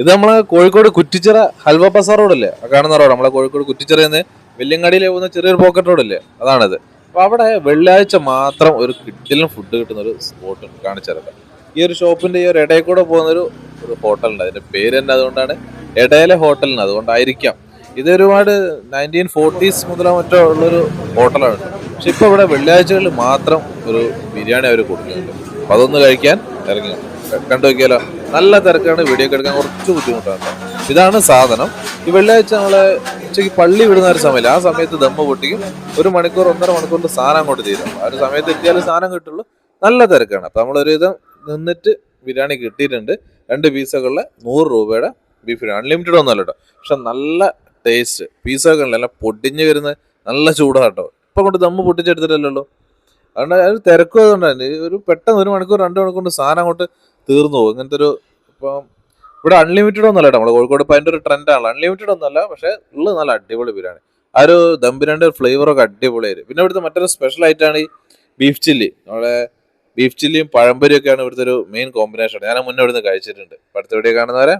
ഇത് നമ്മളെ കോഴിക്കോട് കുറ്റിച്ചിറ ഹൽവ ബസാർ റോഡല്ലേ? കാണുന്ന റോഡ് നമ്മളെ കോഴിക്കോട് കുറ്റിച്ചിറയിൽ നിന്ന് വെല്ലിങ്ങാടിയിൽ പോകുന്ന ചെറിയൊരു പോക്കറ്റ് റോഡല്ലേ? അതാണിത്. അപ്പൊ അവിടെ വെള്ളിയാഴ്ച മാത്രം ഒരു കിഡിലും ഫുഡ് കിട്ടുന്ന ഒരു സ്പോട്ട് ഉണ്ട്. ഈ ഒരു ഷോപ്പിന്റെ ഈ ഒരു ഇടയിൽ കൂടെ പോകുന്ന ഒരു ഹോട്ടലുണ്ട് അതിന്റെ പേര് തന്നെ അതുകൊണ്ടാണ് ഇടയിലെ ഹോട്ടലിന് അതുകൊണ്ടായിരിക്കാം. ഇത് ഒരുപാട് നയന്റീൻ ഫോർട്ടീസ് മുതലോ മറ്റോ ഉള്ളൊരു ഹോട്ടലാണ് പക്ഷെ ഇപ്പൊ ഇവിടെ വെള്ളിയാഴ്ചകളിൽ മാത്രം ഒരു ബിരിയാണി അവർ കൊടുക്കുന്നുണ്ട്. അപ്പൊ അതൊന്ന് കഴിക്കാൻ ഇറങ്ങി കണ്ടു നോക്കിയാലോ? നല്ല തിരക്കാണ് വീഡിയോ ഒക്കെ എടുക്കാൻ കുറച്ച് ബുദ്ധിമുട്ടാണ് ഇതാണ് സാധനം. ഈ വെള്ളിയാഴ്ച നമ്മളെ ഉച്ചയ്ക്ക് പള്ളി വിടുന്ന ഒരു സമയമില്ല. ആ സമയത്ത് ദമ്മ പൊട്ടിക്കും. ഒരു മണിക്കൂർ ഒന്നര മണിക്കൂറിൽ സാധനം അങ്ങോട്ട് തീരും. ആ ഒരു സമയത്ത് എത്തിയാലും സാധനം കിട്ടുള്ളൂ. നല്ല തിരക്കാണ്. അപ്പം നമ്മളൊരുവിധം നിന്നിട്ട് ബിരിയാണി കിട്ടിയിട്ടുണ്ട്. രണ്ട് പീസുകളിലെ നൂറ് രൂപയുടെ ബീഫ് ബിരിയാണി. അൺലിമിറ്റഡ് ഒന്നല്ല കേട്ടോ. പക്ഷെ നല്ല ടേസ്റ്റ് പീസൊക്കെ ഉണ്ടല്ലോ. പൊടിഞ്ഞ് വരുന്ന നല്ല ചൂടാട്ടോ ഇപ്പം കൊണ്ട് ദമ്മ് പൊട്ടിച്ചെടുത്തിട്ടല്ലോ അതുകൊണ്ട് അത് തിരക്കും അതുകൊണ്ടാണ് ഒരു പെട്ടെന്ന് ഒരു മണിക്കൂർ രണ്ട് മണിക്കൂർ സാധനം അങ്ങോട്ട് തീർന്നു പോകും. ഇങ്ങനത്തെ ഒരു ഇപ്പം ഇവിടെ അൺലിമിറ്റഡ് ഒന്നല്ല നമ്മൾ കോഴിക്കോട് ഇപ്പം അതിന്റെ ഒരു ട്രെൻഡാണ് അൺലിമിറ്റഡ് ഒന്നല്ല പക്ഷേ ഉള്ളത് നല്ല അടിപൊളി ബിരിയാണി ആ ഒരു ദം ബിരിയാണിന്റെ ഫ്ലേവറൊക്കെ അടിപൊളിയായിരുന്നു പിന്നെ ഇവിടുത്തെ മറ്റൊരു സ്പെഷ്യൽ ആയിട്ടാണ് ഈ ബീഫ് ചില്ലി നമ്മുടെ ബീഫ് ചില്ലിയും പഴംപൊരിയൊക്കെയാണ് ഇവിടുത്തെ ഒരു മെയിൻ കോമ്പിനേഷൻ ഞാൻ മുന്നേ ഇവിടുന്ന് കഴിച്ചിട്ടുണ്ട്. അടുത്ത വീഡിയോ കാണുന്നവരെ